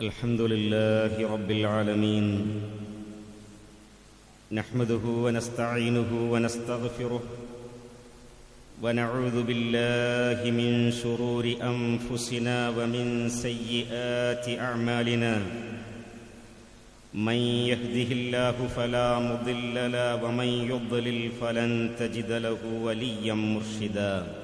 الحمد لله رب العالمين. نحمده ونستعينه ونستغفره ونعوذ بالله من شرور أنفسنا ومن سيئات أعمالنا. من يهده الله فلا مضل له ومن يضلل فلن تجد له وليا مرشدا.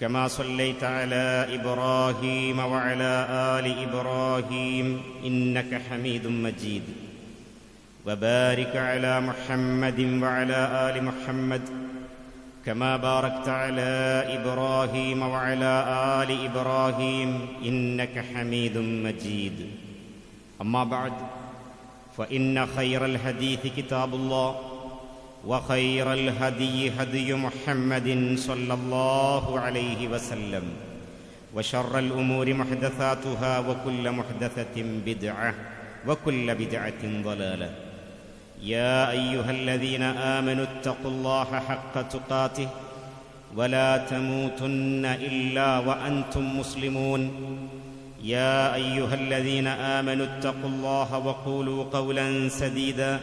كما صليت على إبراهيم وعلى آل إبراهيم إنك حميد مجيد. وبارك على محمد وعلى آل محمد كما باركت على إبراهيم وعلى آل إبراهيم إنك حميد مجيد. أما بعد فإن خير الحديث كتاب الله. وخير الهدي هدي محمد صلى الله عليه وسلم وشر الأمور محدثاتها وكل محدثة بدعة وكل بدعة ضلالة. يا أيها الذين آمنوا اتقوا الله حق تقاته ولا تموتن إلا وأنتم مسلمون. يا أيها الذين آمنوا اتقوا الله وقولوا قولا سديدا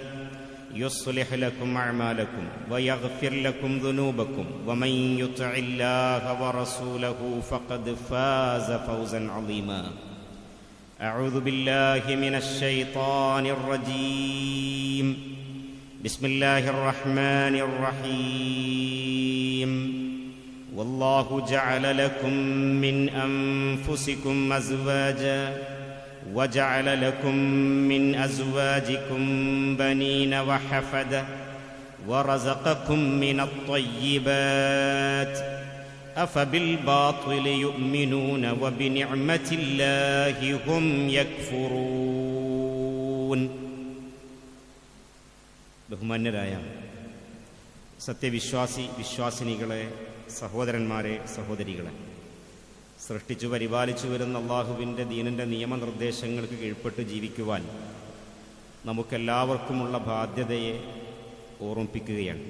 يصلح لكم أعمالكم ويغفر لكم ذنوبكم ومن يطع الله ورسوله فقد فاز فوزا عظيما. أعوذ بالله من الشيطان الرجيم. بسم الله الرحمن الرحيم. والله جعل لكم من أنفسكم أزواجا وجعل لكم من ازواجكم بنين وحفده ورزقكم من الطيبات افبالباطل يؤمنون وبنعمه الله هم يكفرون ബഹുമാന്യരായ സത്യവിശ്വാസി വിശ്വാസിനികളെ സഹോദരന്മാരെ സഹോദരികളെ സൃഷ്ടിച്ചു പരിപാലിച്ചു വരുന്ന അള്ളാഹുവിന്റെ ദീനിന്റെ നിയമനിർദ്ദേശങ്ങൾക്ക് കീഴ്പ്പെട്ട് ജീവിക്കുവാൻ നമുക്കെല്ലാവർക്കുമുള്ള ബാധ്യതയെ ഓർമ്മിപ്പിക്കുകയാണ്.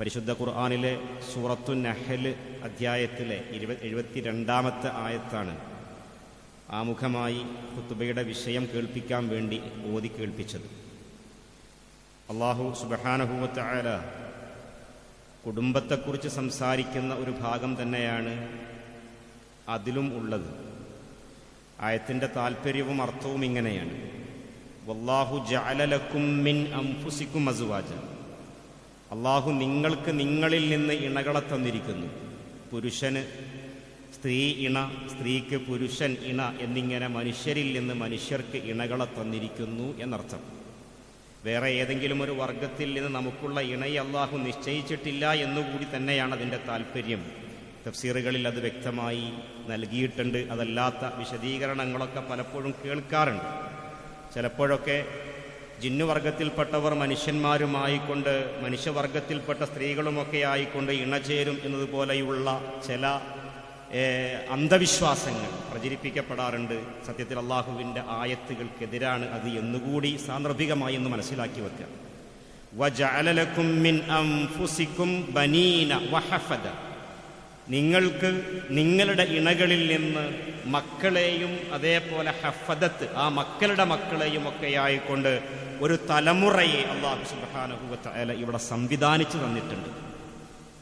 പരിശുദ്ധ ഖുർആാനിലെ സൂറത്തു നഹൽ അധ്യായത്തിലെ എഴുപത്തി എഴുപത്തിരണ്ടാമത്തെ ആയത്താണ് ആമുഖമായി കുത്തുബയുടെ വിഷയം കേൾപ്പിക്കാൻ വേണ്ടി ഓതി കേൾപ്പിച്ചത്. അള്ളാഹു സുബഹാനഹുവത്ത് ആല കുടുംബത്തെക്കുറിച്ച് സംസാരിക്കുന്ന ഒരു ഭാഗം തന്നെയാണ് അതിലും ഉള്ളത്. ആയത്തിന്റെ താല്പര്യവും അർത്ഥവും ഇങ്ങനെയാണ്. വല്ലാഹു ജാലലക്കും മിൻ അംഫുസിക്കും അസുവാജ. അള്ളാഹു നിങ്ങൾക്ക് നിങ്ങളിൽ നിന്ന് ഇണകളെ തന്നിരിക്കുന്നു. പുരുഷന് സ്ത്രീ ഇണ സ്ത്രീക്ക് പുരുഷൻ ഇണ എന്നിങ്ങനെ മനുഷ്യരിൽ നിന്ന് മനുഷ്യർക്ക് ഇണകളെ തന്നിരിക്കുന്നു എന്നർത്ഥം. വേറെ ഏതെങ്കിലും ഒരു വർഗത്തിൽ നിന്ന് നമുക്കുള്ള ഇണയെ അള്ളാഹു നിശ്ചയിച്ചിട്ടില്ല എന്നുകൂടി തന്നെയാണ് അതിന്റെ താല്പര്യം തഫ്സീറുകളിൽ അത് വ്യക്തമായി നൽകിയിട്ടുണ്ട്. അതല്ലാത്ത വിശദീകരണങ്ങളൊക്കെ പലപ്പോഴും കേൾക്കാറുണ്ട്. ചിലപ്പോഴൊക്കെ ജിന്നുവർഗത്തിൽപ്പെട്ടവർ മനുഷ്യന്മാരുമായിക്കൊണ്ട് മനുഷ്യവർഗത്തിൽപ്പെട്ട സ്ത്രീകളുമൊക്കെ ആയിക്കൊണ്ട് ഇണചേരും എന്നതുപോലെയുള്ള ചില അന്ധവിശ്വാസങ്ങൾ പ്രചരിപ്പിക്കപ്പെടാറുണ്ട്. സത്യത്തിൽ അള്ളാഹുവിന്റെ ആയത്തുകൾക്കെതിരാണ് അത് എന്നുകൂടി സാന്ദർഭികമായി എന്ന് മനസ്സിലാക്കി വെക്കുക. നിങ്ങൾക്ക് നിങ്ങളുടെ ഇണകളിൽ നിന്ന് മക്കളെയും അതേപോലെ ഹഫദത്ത് ആ മക്കളുടെ മക്കളെയും ഒക്കെ ആയിക്കൊണ്ട് ഒരു തലമുറയെ അള്ളാഹു സുബാനുഭവത്ത ഇവിടെ സംവിധാനിച്ചു തന്നിട്ടുണ്ട്.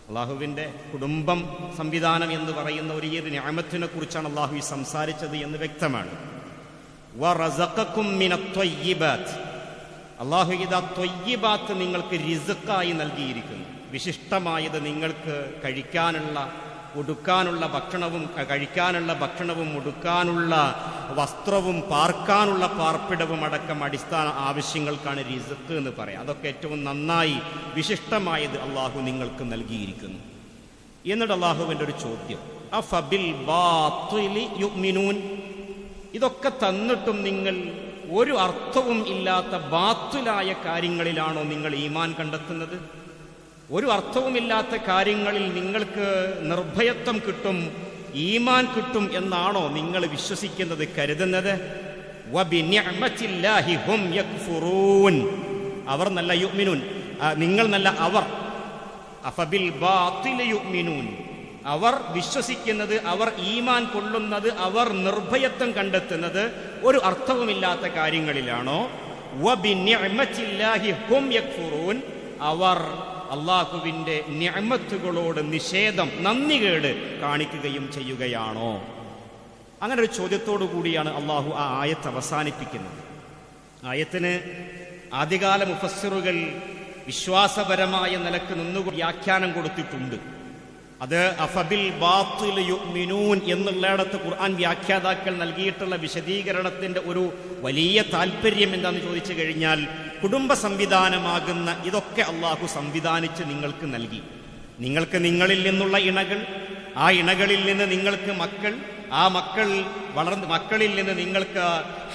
അള്ളാഹുവിന്റെ കുടുംബം സംവിധാനം എന്ന് പറയുന്ന ഒരു ഏത് ന്യാമത്തിനെ കുറിച്ചാണ് അള്ളാഹു ഈ സംസാരിച്ചത് എന്ന് വ്യക്തമാണ്. അള്ളാഹു ഇതാ തൊയ്യിബാത്ത് നിങ്ങൾക്ക് റിസുക്കായി നൽകിയിരിക്കുന്നു. വിശിഷ്ടമായത് നിങ്ങൾക്ക് കഴിക്കാനുള്ള ഉടുക്കാനുള്ള ഭക്ഷണവും കഴിക്കാനുള്ള ഭക്ഷണവും ഉടുക്കാനുള്ള വസ്ത്രവും പാർക്കാനുള്ള പാർപ്പിടവും അടക്കം അടിസ്ഥാന ആവശ്യങ്ങൾക്കാണ് റിസക്ക് എന്ന് പറയാം. അതൊക്കെ ഏറ്റവും നന്നായി വിശിഷ്ടമായത് അള്ളാഹു നിങ്ങൾക്ക് നൽകിയിരിക്കുന്നു. എന്നിട്ട് അള്ളാഹുവിന്റെ ഒരു ചോദ്യം. ഇതൊക്കെ തന്നിട്ടും നിങ്ങൾ ഒരു അർത്ഥവും ഇല്ലാത്ത ബാത്തുലായ കാര്യങ്ങളിലാണോ നിങ്ങൾ ഈമാൻ കണ്ടെത്തുന്നത്? ഒരു അർത്ഥവുമില്ലാത്ത കാര്യങ്ങളിൽ നിങ്ങൾക്ക് നിർഭയത്വം കിട്ടും ഈമാൻ കിട്ടും എന്നാണോ നിങ്ങൾ വിശ്വസിക്കുന്നത് കരുതുന്നത്. അവർ നല്ല യുഗ്മിനൂൻ നിങ്ങൾ നല്ല അവർ അഫബിൽ യുഗ്മിനൂൻ. അവർ വിശ്വസിക്കുന്നത് അവർ ഈമാൻ കൊള്ളുന്നത് അവർ നിർഭയത്വം കണ്ടെത്തുന്നത് ഒരു അർത്ഥവുമില്ലാത്ത കാര്യങ്ങളിലാണോ. അവർ അള്ളാഹുവിന്റെ നിഅമത്തുകളോട് നിഷേധം നന്ദികേട് കാണിക്കുകയും ചെയ്യുകയാണോ? അങ്ങനെ ഒരു ചോദ്യത്തോടു കൂടിയാണ് അള്ളാഹു ആ ആയത്ത് അവസാനിപ്പിക്കുന്നത്. ആയത്തിന് ആദ്യകാല മുഫസ്സിറുകൾ വിശ്വാസപരമായ നിലയ്ക്ക് നിന്നുകൊണ്ട് വ്യാഖ്യാനം കൊടുത്തിട്ടുണ്ട്. അത് അഫബിൽ ബാത്തിൽ യുഅ്മിനൂൻ എന്നുള്ളിടത്ത് ഖുർആൻ വ്യാഖ്യാതാക്കൾ നൽകിയിട്ടുള്ള വിശദീകരണത്തിന്റെ ഒരു വലിയ താല്പര്യം എന്താണെന്ന് ചോദിച്ചു കഴിഞ്ഞാൽ കുടുംബ സംവിധാനമാകുന്ന ഇതൊക്കെ അള്ളാഹു സംവിധാനിച്ച് നിങ്ങൾക്ക് നൽകി. നിങ്ങൾക്ക് നിങ്ങളിൽ നിന്നുള്ള ഇണകൾ ആ ഇണകളിൽ നിന്ന് നിങ്ങൾക്ക് മക്കൾ ആ മക്കൾ വളർന്ന് മക്കളിൽ നിന്ന് നിങ്ങൾക്ക്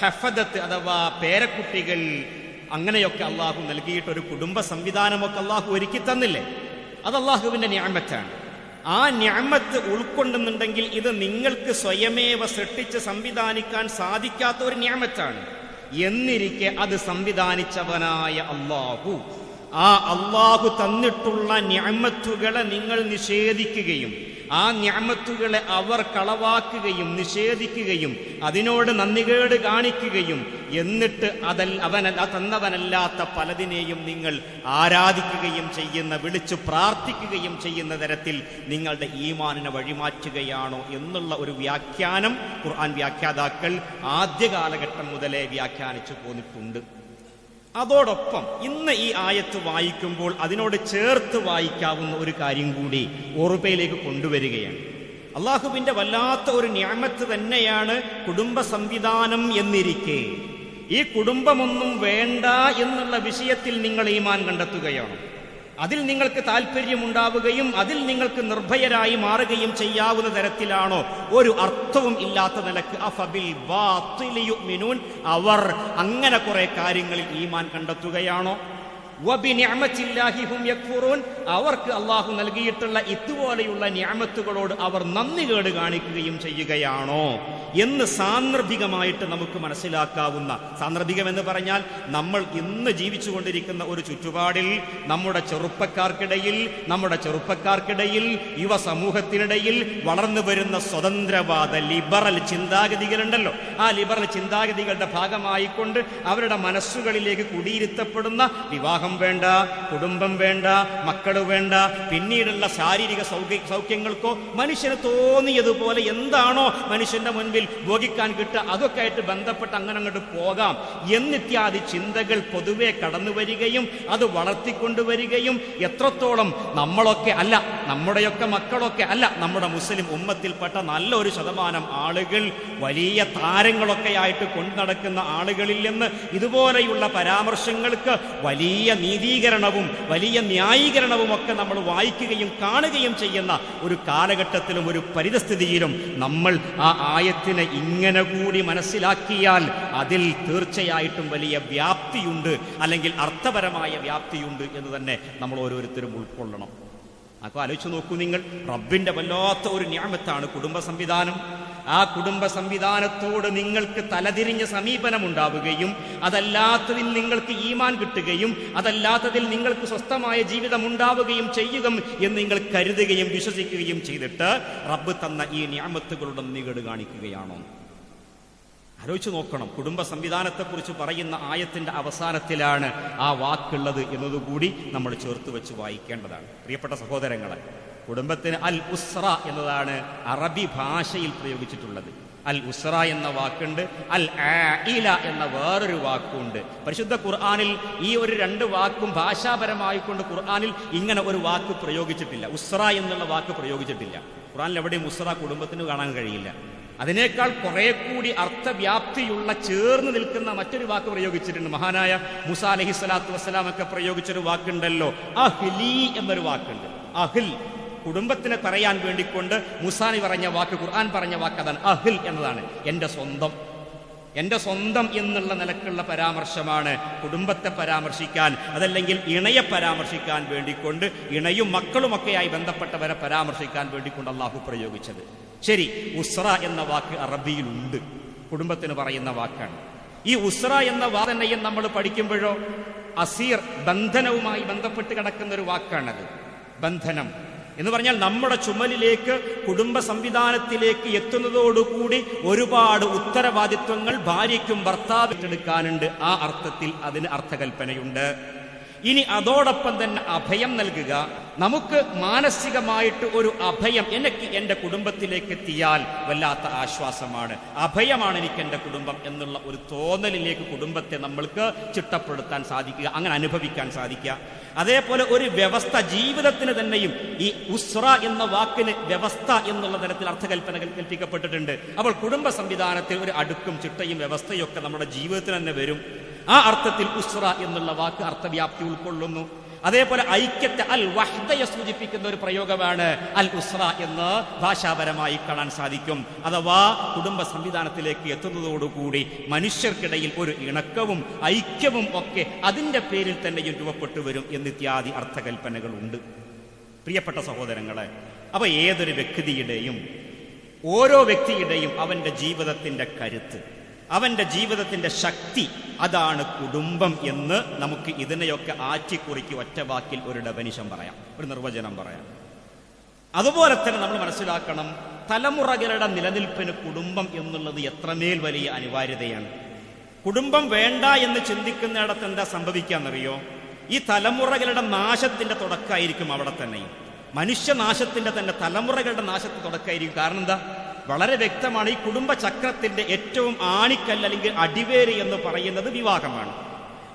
ഹഫദത്ത് അഥവാ പേരക്കുട്ടികൾ അങ്ങനെയൊക്കെ അള്ളാഹു നൽകിയിട്ടൊരു കുടുംബ സംവിധാനമൊക്കെ അള്ളാഹു ഒരുക്കി തന്നില്ലേ? അത് അള്ളാഹുവിന്റെ ന്യാമത്താണ്. ആ ഞാമത്ത് ഉൾക്കൊണ്ടെന്നുണ്ടെങ്കിൽ ഇത് നിങ്ങൾക്ക് സ്വയമേവ സൃഷ്ടിച്ച് സംവിധാനിക്കാൻ സാധിക്കാത്ത ഒരു ഞാമത്താണ്. എന്നിരിക്കെ അത് സംവിധാനിച്ചവനായ അള്ളാഹു. ആ അള്ളാഹു തന്നിട്ടുള്ള ഞാമത്തുകളെ നിങ്ങൾ നിഷേധിക്കുകയും ആ ഞാമത്തുകളെ അവർ കളവാക്കുകയും നിഷേധിക്കുകയും അതിനോട് നന്ദികേട് കാണിക്കുകയും എന്നിട്ട് അതൽ അവൻ തന്നവനല്ലാത്ത പലതിനെയും നിങ്ങൾ ആരാധിക്കുകയും ചെയ്യുന്ന വിളിച്ചു പ്രാർത്ഥിക്കുകയും ചെയ്യുന്ന തരത്തിൽ നിങ്ങളുടെ ഈമാനിനെ വഴിമാറ്റുകയാണോ എന്നുള്ള ഒരു വ്യാഖ്യാനം ഖുർആൻ വ്യാഖ്യാതാക്കൾ ആദ്യ കാലഘട്ടം മുതലേ വ്യാഖ്യാനിച്ചു പോന്നിട്ടുണ്ട്. അതോടൊപ്പം ഇന്ന് ഈ ആയത്ത് വായിക്കുമ്പോൾ അതിനോട് ചേർത്ത് വായിക്കാവുന്ന ഒരു കാര്യം കൂടി ഓർമ്മയിലേക്ക് കൊണ്ടുവരികയാണ്. അള്ളാഹുവിന്റെ വല്ലാത്ത ഒരു ന്യാമത്ത് തന്നെയാണ് കുടുംബ സംവിധാനം എന്നിരിക്കെ. ഈ കുടുംബമൊന്നും വേണ്ട എന്നുള്ള വിഷയത്തിൽ നിങ്ങൾ ഈമാൻ കണ്ടെത്തുകയാണ്. അതിൽ നിങ്ങൾക്ക് താല്പര്യമുണ്ടാവുകയും അതിൽ നിങ്ങൾക്ക് നിർഭയരായി മാറുകയും ചെയ്യാവുന്ന തരത്തിലാണോ? ഒരു അർത്ഥവും ഇല്ലാത്ത നിലയ്ക്ക് അവർ അങ്ങനെ കുറെ കാര്യങ്ങളിൽ ഈമാൻ കണ്ടെത്തുകയാണോ? അവർക്ക് അള്ളാഹു നൽകിയിട്ടുള്ള ഇതുപോലെയുള്ള ഞാമത്തുകളോട് അവർ നന്ദി കേട് കാണിക്കുകയും ചെയ്യുകയാണോ എന്ന് സാന്ദർഭികമായിട്ട് നമുക്ക് മനസ്സിലാക്കാവുന്ന സാന്ദർഭികം എന്ന് പറഞ്ഞാൽ നമ്മൾ ഇന്ന് ജീവിച്ചുകൊണ്ടിരിക്കുന്ന ഒരു ചുറ്റുപാടിൽ നമ്മുടെ ചെറുപ്പക്കാർക്കിടയിൽ നമ്മുടെ ചെറുപ്പക്കാർക്കിടയിൽ യുവ സമൂഹത്തിനിടയിൽ വളർന്നു വരുന്ന സ്വതന്ത്രവാദ ലിബറൽ ചിന്താഗതികളുണ്ടല്ലോ. ആ ലിബറൽ ചിന്താഗതികളുടെ ഭാഗമായിക്കൊണ്ട് അവരുടെ മനസ്സുകളിലേക്ക് കുടിയിരുത്തപ്പെടുന്ന വിവാഹം വേണ്ട കുടുംബം വേണ്ട മക്കൾ വേണ്ട പിന്നീടുള്ള ശാരീരിക സൗഖ്യ സൗഖ്യങ്ങൾക്കോ മനുഷ്യന് തോന്നിയതുപോലെ എന്താണോ മനുഷ്യന്റെ മുൻപിൽ ഭോഗിക്കാൻ കിട്ടുക അതൊക്കെ ആയിട്ട് ബന്ധപ്പെട്ട് അങ്ങനെ അങ്ങോട്ട് പോകാം എന്നിത്യാദി ചിന്തകൾ പൊതുവെ കടന്നു വരികയും അത് വളർത്തിക്കൊണ്ടുവരികയും എത്രത്തോളം നമ്മളൊക്കെ അല്ല നമ്മുടെയൊക്കെ മക്കളൊക്കെ അല്ല നമ്മുടെ മുസ്ലിം ഉമ്മത്തിൽപ്പെട്ട നല്ലൊരു ശതമാനം ആളുകൾ വലിയ താരങ്ങളൊക്കെ ആയിട്ട് കൊണ്ടു നടക്കുന്ന ആളുകളിൽ നിന്ന് ഇതുപോലെയുള്ള പരാമർശങ്ങൾക്ക് വലിയ നീതീകരണവും വലിയ ന്യായീകരണവും ഒക്കെ നമ്മൾ വായിക്കുകയും കാണുകയും ചെയ്യുന്ന ഒരു കാലഘട്ടത്തിലും ഒരു പരിതസ്ഥിതിയിലും നമ്മൾ ആ ആയത്തിനെ ഇങ്ങനെ കൂടി മനസ്സിലാക്കിയാൽ അതിൽ തീർച്ചയായിട്ടും വലിയ വ്യാപ്തിയുണ്ട് അല്ലെങ്കിൽ അർത്ഥപരമായ വ്യാപ്തിയുണ്ട് എന്ന് തന്നെ നമ്മൾ ഓരോരുത്തരും ഉൾക്കൊള്ളണം. അപ്പോൾ ആലോചിച്ച് നോക്കൂ നിങ്ങൾ. റബ്ബിന്റെ വല്ലാത്ത ഒരു ഞാമത്താണ് കുടുംബ സംവിധാനം. ആ കുടുംബ സംവിധാനത്തോട് നിങ്ങൾക്ക് തലതിരിഞ്ഞ സമീപനം ഉണ്ടാവുകയും അതല്ലാത്തതിൽ നിങ്ങൾക്ക് ഈമാൻ കിട്ടുകയും അതല്ലാത്തതിൽ നിങ്ങൾക്ക് സ്വസ്ഥമായ ജീവിതം ഉണ്ടാവുകയും ചെയ്യുക എന്ന് നിങ്ങൾ കരുതുകയും വിശ്വസിക്കുകയും ചെയ്തിട്ട് റബ്ബ് തന്ന ഈ ഞാമത്തുകളുടെ നികട് കാണിക്കുകയാണോ? ആലോചിച്ച് നോക്കണം. കുടുംബ സംവിധാനത്തെക്കുറിച്ച് പറയുന്ന ആയത്തിന്റെ അവസാനത്തിലാണ് ആ വാക്കുള്ളത് എന്നതുകൂടി നമ്മൾ ചേർത്ത് വെച്ച് വായിക്കേണ്ടതാണ്. പ്രിയപ്പെട്ട സഹോദരങ്ങളെ കുടുംബത്തിന് അൽ ഉസ്ര എന്നതാണ് അറബി ഭാഷയിൽ പ്രയോഗിച്ചിട്ടുള്ളത്. അൽ ഉസ്ര എന്ന വാക്കുണ്ട് അൽ ഇല എന്ന വേറൊരു വാക്കുണ്ട്. പരിശുദ്ധ ഖുർആാനിൽ ഈ ഒരു രണ്ട് വാക്കും ഭാഷാപരമായി കൊണ്ട് ഖുർആാനിൽ ഇങ്ങനെ ഒരു വാക്ക് പ്രയോഗിച്ചിട്ടില്ല. ഉസ്ര എന്നുള്ള വാക്ക് പ്രയോഗിച്ചിട്ടില്ല. ഖുർആനിൽ എവിടെയും ഉസ്ര കുടുംബത്തിന് കാണാൻ കഴിയില്ല. അതിനേക്കാൾ കുറെ കൂടി അർത്ഥവ്യാപ്തിയുള്ള ചേർന്ന് നിൽക്കുന്ന മറ്റൊരു വാക്ക് പ്രയോഗിച്ചിട്ടുണ്ട്. മഹാനായ മുസ അലഹി സ്വലാത്തു വസ്സലാം ഒക്കെ പ്രയോഗിച്ചൊരു വാക്കുണ്ടല്ലോ. അഹ്ലി എന്നൊരു വാക്കുണ്ട്. അഹിൽ കുടുംബത്തിനെ പറയാൻ വേണ്ടിക്കൊണ്ട് മുസാനി പറഞ്ഞ വാക്ക് ഖുർആൻ പറഞ്ഞ വാക്ക് അതാണ്. അഹിൽ എന്നതാണ് എന്റെ സ്വന്തം. എന്റെ സ്വന്തം എന്നുള്ള നിലക്കുള്ള പരാമർശമാണ് കുടുംബത്തെ പരാമർശിക്കാൻ അതല്ലെങ്കിൽ ഇണയെ പരാമർശിക്കാൻ വേണ്ടിക്കൊണ്ട് ഇണയും മക്കളുമൊക്കെയായി ബന്ധപ്പെട്ടവരെ പരാമർശിക്കാൻ വേണ്ടിക്കൊണ്ട് അള്ളാഹു പ്രയോഗിച്ചത്. ശരി ഉസ്ര എന്ന വാക്ക് അറബിയിലുണ്ട്. കുടുംബത്തിന് പറയുന്ന വാക്കാണ്. ഈ ഉസ്ര എന്ന വാദനയും നമ്മൾ പഠിക്കുമ്പോഴോ അസീർ ബന്ധനവുമായി ബന്ധപ്പെട്ട് കിടക്കുന്ന ഒരു വാക്കാണത്. ബന്ധനം. എന്ന് പറഞ്ഞാൽ നമ്മുടെ ചുമലിലേക്ക് കുടുംബ സംവിധാനത്തിലേക്ക് എത്തുന്നതോടുകൂടി ഒരുപാട് ഉത്തരവാദിത്വങ്ങൾ ഭാര്യയ്ക്കും ഭർത്താവിട്ടെടുക്കാനുണ്ട് ആ അർത്ഥത്തിൽ അതിന് അർത്ഥകൽപ്പനയുണ്ട്. ഇനി അതോടൊപ്പം തന്നെ അഭയം നൽകുക. നമുക്ക് മാനസികമായിട്ട് ഒരു അഭയം എനിക്ക് എന്റെ കുടുംബത്തിലേക്ക് എത്തിയാൽ വല്ലാത്ത ആശ്വാസമാണ്. അഭയമാണ് എനിക്ക് എന്റെ കുടുംബം എന്നുള്ള ഒരു തോന്നലിലേക്ക് കുടുംബത്തെ നമ്മൾക്ക് ചിട്ടപ്പെടുത്താൻ സാധിക്കുക അങ്ങനെ അനുഭവിക്കാൻ സാധിക്കുക. അതേപോലെ ഒരു വ്യവസ്ഥ ജീവിതത്തിന് തന്നെയും ഈ ഉസ്ര എന്ന വാക്കിന് വ്യവസ്ഥ എന്നുള്ള തരത്തിൽ അർത്ഥകൽപ്പന കൽ- കൽപ്പിക്കപ്പെട്ടിട്ടുണ്ട്. അപ്പോൾ കുടുംബ സംവിധാനത്തിൽ ഒരു അടുക്കും ചിട്ടയും വ്യവസ്ഥയും ഒക്കെ നമ്മുടെ ജീവിതത്തിന് തന്നെ വരും. ആ അർത്ഥത്തിൽ ഉസ്ര എന്നുള്ള വാക്ക് അർത്ഥവ്യാപ്തി ഉൾക്കൊള്ളുന്നു. അതേപോലെ ഐക്യത്തെ അൽ വഹ്ദയെ സൂചിപ്പിക്കുന്ന ഒരു പ്രയോഗമാണ് അൽ ഉസ്ര എന്ന് ഭാഷാപരമായി കാണാൻ സാധിക്കും. അഥവാ കുടുംബ സംവിധാനത്തിലേക്ക് എത്തുന്നതോടുകൂടി മനുഷ്യർക്കിടയിൽ ഒരു ഇണക്കവും ഐക്യവും ഒക്കെ അതിന്റെ പേരിൽ തന്നെയും രൂപപ്പെട്ടു വരും എന്നിത്യാദി അർത്ഥകൽപ്പനകളുണ്ട്. പ്രിയപ്പെട്ട സഹോദരങ്ങളെ അപ്പോൾ ഏതൊരു വ്യക്തിയുടെയും ഓരോ വ്യക്തിയുടെയും അവന്റെ ജീവിതത്തിന്റെ കരുത്ത് അവന്റെ ജീവിതത്തിന്റെ ശക്തി അതാണ് കുടുംബം എന്ന് നമുക്ക് ഇതിനെയൊക്കെ ആറ്റിക്കുറിക്ക് ഒറ്റ വാക്കിൽ ഒരു ഡെഫനിഷൻ പറയാം. ഒരു നിർവചനം പറയാം. അതുപോലെ തന്നെ നമ്മൾ മനസ്സിലാക്കണം തലമുറകളുടെ നിലനിൽപ്പിന് കുടുംബം എന്നുള്ളത് എത്രമേൽ വലിയ അനിവാര്യതയാണ്. കുടുംബം വേണ്ട എന്ന് ചിന്തിക്കുന്നിടത്ത് എന്താ സംഭവിക്കാന്നറിയോ? ഈ തലമുറകളുടെ നാശത്തിന്റെ തുടക്കമായിരിക്കും അവിടെ തന്നെയും മനുഷ്യനാശത്തിന്റെ തന്നെ തലമുറകളുടെ നാശത്തിന്റെ തുടക്കമായിരിക്കും കാരണം എന്താ? വളരെ വ്യക്തമാണ് ഈ കുടുംബ ചക്രത്തിന്റെ ഏറ്റവും ആണിക്കല്ല് അല്ലെങ്കിൽ അടിവേര് എന്ന് പറയുന്നത് വിവാഹമാണ്.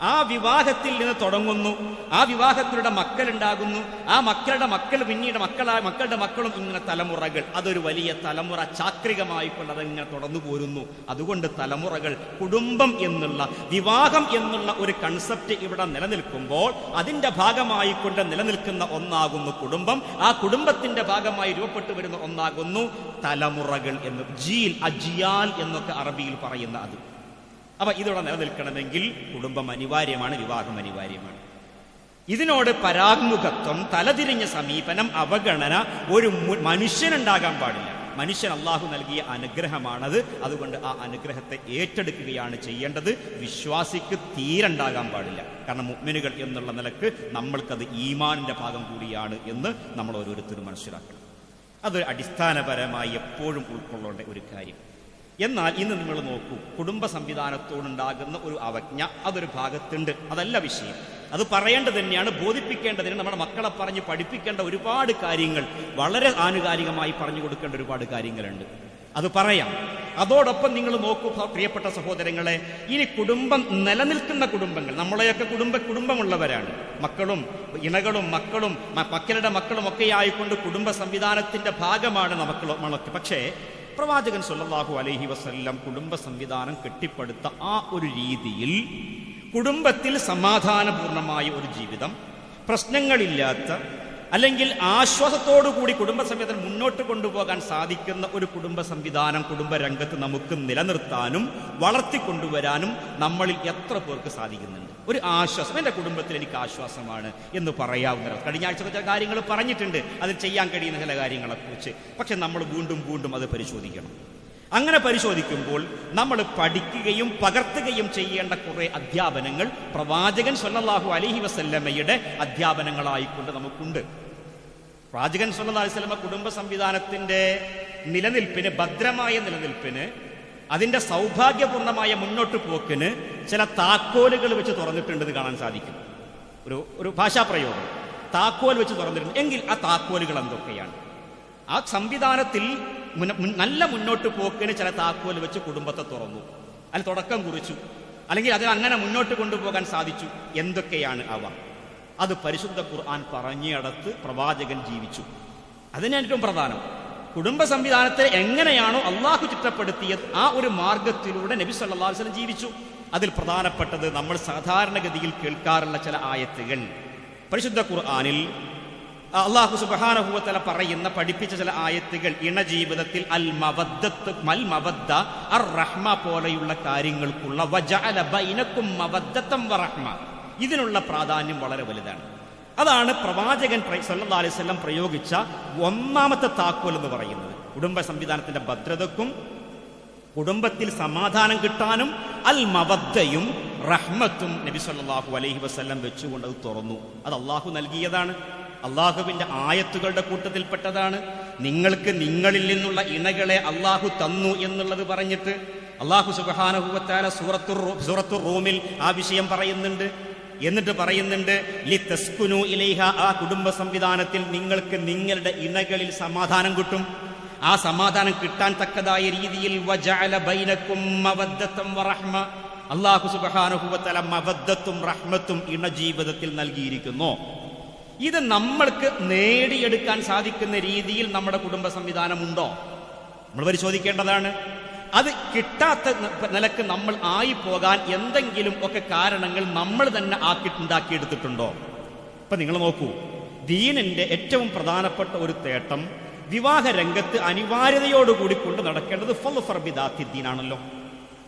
ആ വിവാഹത്തിൽ നിന്ന് തുടങ്ങുന്നു. ആ വിവാഹത്തിലൂടെ മക്കളുണ്ടാകുന്നു. ആ മക്കളുടെ മക്കൾ പിന്നീട് മക്കളായ മക്കളുടെ മക്കളും ഇങ്ങനെ തലമുറകൾ. അതൊരു വലിയ തലമുറ ചാക്രികമായിക്കൊണ്ട് അതിങ്ങനെ തുടർന്നു പോരുന്നു. അതുകൊണ്ട് തലമുറകൾ കുടുംബം എന്നുള്ള വിവാഹം എന്നുള്ള ഒരു കൺസെപ്റ്റ് ഇവിടെ നിലനിൽക്കുമ്പോൾ അതിന്റെ ഭാഗമായിക്കൊണ്ട് നിലനിൽക്കുന്ന ഒന്നാകുന്നു കുടുംബം. ആ കുടുംബത്തിന്റെ ഭാഗമായി രൂപപ്പെട്ടു വരുന്ന ഒന്നാകുന്നു തലമുറകൾ എന്ന്. ജീൽ അജിയാൽ എന്നൊക്കെ അറബിയിൽ പറയുന്ന അത്. അപ്പൊ ഇതിവിടെ നിലനിൽക്കണമെങ്കിൽ കുടുംബം അനിവാര്യമാണ് വിവാഹം അനിവാര്യമാണ്. ഇതിനോട് പരാത്മുഖത്വം തലതിരിഞ്ഞ സമീപനം അവഗണന ഒരു മനുഷ്യനുണ്ടാകാൻ പാടില്ല. മനുഷ്യൻ അള്ളാഹു നൽകിയ അനുഗ്രഹമാണത്. അതുകൊണ്ട് ആ അനുഗ്രഹത്തെ ഏറ്റെടുക്കുകയാണ് ചെയ്യേണ്ടത്. വിശ്വാസിക്ക് തീരണ്ടാകാൻ പാടില്ല. കാരണം മുഗ്മിനുകൾ എന്നുള്ള നിലയ്ക്ക് നമ്മൾക്കത് ഈമാനിന്റെ ഭാഗം കൂടിയാണ് എന്ന് നമ്മൾ ഓരോരുത്തരും മനസ്സിലാക്കണം. അത് അടിസ്ഥാനപരമായി എപ്പോഴും ഉൾക്കൊള്ളേണ്ട ഒരു കാര്യം. എന്നാൽ ഇന്ന് നിങ്ങൾ നോക്കൂ കുടുംബ സംവിധാനത്തോടുണ്ടാകുന്ന ഒരു അവജ്ഞ അതൊരു ഭാഗത്തുണ്ട്. അതല്ല വിഷയം. അത് പറയേണ്ടത് തന്നെയാണ് ബോധിപ്പിക്കേണ്ടതിന് നമ്മുടെ മക്കളെ പറഞ്ഞ് പഠിപ്പിക്കേണ്ട ഒരുപാട് കാര്യങ്ങൾ വളരെ ആനുകാലികമായി പറഞ്ഞു കൊടുക്കേണ്ട ഒരുപാട് കാര്യങ്ങളുണ്ട്. അത് പറയാം. അതോടൊപ്പം നിങ്ങൾ നോക്കൂ പ്രിയപ്പെട്ട സഹോദരങ്ങളെ ഇനി കുടുംബം നിലനിൽക്കുന്ന കുടുംബങ്ങൾ നമ്മളെയൊക്കെ കുടുംബ കുടുംബമുള്ളവരാണ്. മക്കളും ഇണകളും മക്കളും മക്കളുടെ മക്കളും ഒക്കെ ആയിക്കൊണ്ട് കുടുംബ സംവിധാനത്തിന്റെ ഭാഗമാണ് നമുക്ക് പക്ഷേ പ്രവാചകൻ സല്ലല്ലാഹു അലൈഹി വസല്ലം കുടുംബ സംവിധാനം കെട്ടിപ്പടുത്ത ആ ഒരു രീതിയിൽ കുടുംബത്തിൽ സമാധാനപൂർണമായ ഒരു ജീവിതം പ്രശ്നങ്ങളില്ലാത്ത അല്ലെങ്കിൽ ആശ്വാസത്തോടു കൂടി കുടുംബ സംവിധാനം മുന്നോട്ട് കൊണ്ടുപോകാൻ സാധിക്കുന്ന ഒരു കുടുംബ സംവിധാനം കുടുംബ രംഗത്ത് നമുക്ക് നിലനിർത്താനും വളർത്തിക്കൊണ്ടുവരാനും നമ്മളിൽ എത്ര പേർക്ക് സാധിക്കുന്നുണ്ട്? ഒരു ആശ്വാസം. എന്റെ കുടുംബത്തിൽ എനിക്ക് ആശ്വാസമാണ് എന്ന് പറയാവുന്ന കഴിഞ്ഞ ആഴ്ച ചില കാര്യങ്ങൾ പറഞ്ഞിട്ടുണ്ട്. അത് ചെയ്യാൻ കഴിയുന്ന ചില കാര്യങ്ങളെക്കുറിച്ച്. പക്ഷെ നമ്മൾ വീണ്ടും വീണ്ടും അത് പരിശോധിക്കണം. അങ്ങനെ പരിശോധിക്കുമ്പോൾ നമ്മൾ പഠിക്കുകയും പകർത്തുകയും ചെയ്യേണ്ട കുറെ അധ്യാപനങ്ങൾ പ്രവാചകൻ സല്ലല്ലാഹു അലഹി വസല്ലമ്മയുടെ അധ്യാപനങ്ങളായിക്കൊണ്ട് നമുക്കുണ്ട്. പ്രവാചകൻ സല്ലല്ലാഹു അലൈഹി വസല്ലമ കുടുംബ സംവിധാനത്തിന്റെ നിലനിൽപ്പിന് ഭദ്രമായ നിലനിൽപ്പിന് അതിന്റെ സൗഭാഗ്യപൂർണമായ മുന്നോട്ട് പോക്കിന് ചില താക്കോലുകൾ വെച്ച് തുറന്നിട്ടുണ്ടെന്ന് കാണാൻ സാധിക്കും. ഒരു ഒരു ഭാഷാപ്രയോഗം താക്കോൽ വെച്ച് തുറന്നിട്ടുണ്ട്. എങ്കിൽ ആ താക്കോലുകൾ എന്തൊക്കെയാണ്? ആ സംവിധാനത്തിൽ നല്ല മുന്നോട്ട് പോക്കിന് ചില താക്കോൽ വെച്ച് കുടുംബത്തെ തുറന്നു. അതിൽ തുടക്കം കുറിച്ചു. അല്ലെങ്കിൽ അതിൽ അങ്ങനെ മുന്നോട്ട് കൊണ്ടുപോകാൻ സാധിച്ചു. എന്തൊക്കെയാണ് അവ? അത് പരിശുദ്ധ ഖുർആൻ പറഞ്ഞിടത്ത് പ്രവാചകൻ ജീവിച്ചു. അതിന് ഏറ്റവും പ്രധാനം. കുടുംബ സംവിധാനത്തെ എങ്ങനെയാണോ അള്ളാഹു ചിട്ടപ്പെടുത്തിയത് ആ ഒരു മാർഗത്തിലൂടെ നബി സല്ലാ വസ്ലം ജീവിച്ചു. അതിൽ പ്രധാനപ്പെട്ടത് നമ്മൾ സാധാരണഗതിയിൽ കേൾക്കാറുള്ള ചില ആയത്തുകൾ. പരിശുദ്ധ ഖുർആാനിൽ അള്ളാഹു സുബാനഹുവത്തല പറയുന്ന പഠിപ്പിച്ച ചില ആയത്തുകൾ. ഇണ ജീവിതത്തിൽ അൽ മവദ്ദത്ത് മൽ മവദ്ദ അർ റഹ്മ പോലെയുള്ള കാര്യങ്ങൾക്കുള്ള വജഅല ബൈനക്കും മവദ്ദത്തം വറഹ്മ ഇതിനുള്ള പ്രാധാന്യം വളരെ വലുതാണ്. അതാണ് പ്രവാചകൻ സല്ലാ വസല്ലം പ്രയോഗിച്ച ഒന്നാമത്തെ താക്കോൽ എന്ന് പറയുന്നത്. കുടുംബ സംവിധാനത്തിന്റെ ഭദ്രതക്കും കുടുംബത്തിൽ സമാധാനം കിട്ടാനും അൽ മവദ്ദയും റഹ്മത്തും നബി സല്ലാഹു അലൈഹി വസ്ല്ലം വെച്ചുകൊണ്ട് അത് തുറന്നു. അത് അള്ളാഹു നൽകിയതാണ്. അള്ളാഹുവിന്റെ ആയത്തുകളുടെ കൂട്ടത്തിൽപ്പെട്ടതാണ്. നിങ്ങൾക്ക് നിങ്ങളിൽ നിന്നുള്ള ഇണകളെ അള്ളാഹു തന്നു എന്നുള്ളത് പറഞ്ഞിട്ട് അള്ളാഹു സുബഹാനഹുവത്താല സൂറത്തു സൂറത്തു റൂമിൽ ആ വിഷയം പറയുന്നുണ്ട്. എന്നിട്ട് പറയുന്നുണ്ട് ലി തസ്കുനു ഇലൈഹ ആ കുടുംബ സംവിധാനത്തിൽ നിങ്ങൾക്ക് നിങ്ങളുടെ ഇണകളിൽ സമാധാനം കിട്ടും. ആ സമാധാനം കിട്ടാൻ തക്കതായ രീതിയിൽ വജഅല ബൈനക്കും മവദ്ദത്തം റഹ്മത്തും ഇണ ജീവിതത്തിൽ നൽകിയിരിക്കുന്നു. ഇത് നമ്മൾക്ക് നേടിയെടുക്കാൻ സാധിക്കുന്ന രീതിയിൽ നമ്മുടെ കുടുംബ സംവിധാനമുണ്ടോ? നമ്മൾ പരിശോധിക്കേണ്ടതാണ്. അത് കിട്ടാത്ത നിലയ്ക്ക് നമ്മൾ ആയി പോകാൻ എന്തെങ്കിലും ഒക്കെ കാരണങ്ങൾ നമ്മൾ തന്നെ ആക്കി ഉണ്ടാക്കിയെടുത്തിട്ടുണ്ടോ ഇപ്പൊ നിങ്ങൾ നോക്കൂ ദീനിന്റെ ഏറ്റവും പ്രധാനപ്പെട്ട ഒരു തേട്ടം വിവാഹ രംഗത്ത് അനിവാര്യതയോടുകൂടി കൊണ്ട് നടക്കേണ്ടത് ഫർബിദാത്തിദ്ദീനാണല്ലോ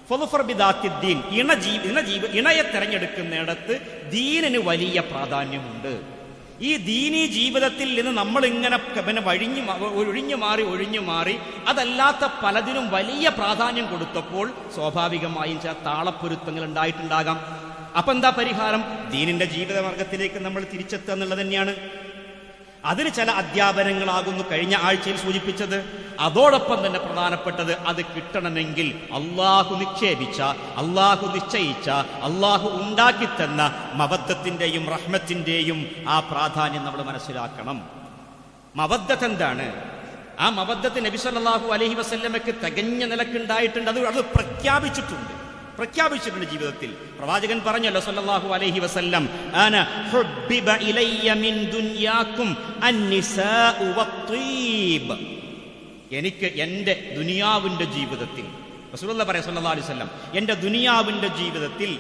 ഫർബിദാത്തിദ്ദീൻ ഇണ ബിദാത്തിദ്ദീൻ ഇണ ജീവ ഇണയെ തെരഞ്ഞെടുക്കുന്നിടത്ത് ദീനിന് വലിയ പ്രാധാന്യമുണ്ട്. ഈ ദീനി ജീവിതത്തിൽ നിന്ന് നമ്മൾ ഇങ്ങനെ പിന്നെ വഴിഞ്ഞു ഒഴിഞ്ഞു മാറി ഒഴിഞ്ഞു മാറി അതല്ലാത്ത പലതിനും വലിയ പ്രാധാന്യം കൊടുത്തപ്പോൾ സ്വാഭാവികമായും ചില താളപ്പൊരുത്തങ്ങൾ ഉണ്ടായിട്ടുണ്ടാകാം. അപ്പൊ എന്താ പരിഹാരം? ദീനിന്റെ ജീവിതമാർഗത്തിലേക്ക് നമ്മൾ തിരിച്ചെത്തുക എന്നുള്ളത് തന്നെയാണ്. അതിന് ചില അധ്യാപനങ്ങളാകുന്നു കഴിഞ്ഞ ആഴ്ചയിൽ സൂചിപ്പിച്ചത്. അതോടൊപ്പം തന്നെ പ്രധാനപ്പെട്ടത് അത് കിട്ടണമെങ്കിൽ അള്ളാഹു നിക്ഷേപിച്ച അള്ളാഹു നിശ്ചയിച്ച അള്ളാഹു ഉണ്ടാക്കിത്തന്ന മബദ്ധത്തിന്റെയും റഹ്മത്തിന്റെയും ആ പ്രാധാന്യം നമ്മൾ മനസ്സിലാക്കണം. മബദ്ധത്ത് എന്താണ്? ആ മബദ്ധത്ത് നബി സല്ലല്ലാഹു അലഹി വസ്ല്ലമയ്ക്ക് തികഞ്ഞ നിലക്കുണ്ടായിട്ടുണ്ട്. അത് അത് പ്രഖ്യാപിച്ചിട്ടുണ്ട്. പ്രഖ്യാപിച്ചിട്ടുണ്ട് ജീവിതത്തിൽ. പ്രവാചകൻ പറഞ്ഞല്ലോ സല്ലല്ലാഹു അലൈഹി വസല്ലം മിൻ ദുനിയാകും എനിക്ക് എന്റെ ദുനിയാവിന്റെ ജീവിതത്തിൽ റസൂലുള്ള പറയാം സല്ലല്ലാഹു അലൈഹി വസല്ലം എന്റെ ദുനിയാവിന്റെ ജീവിതത്തിൽ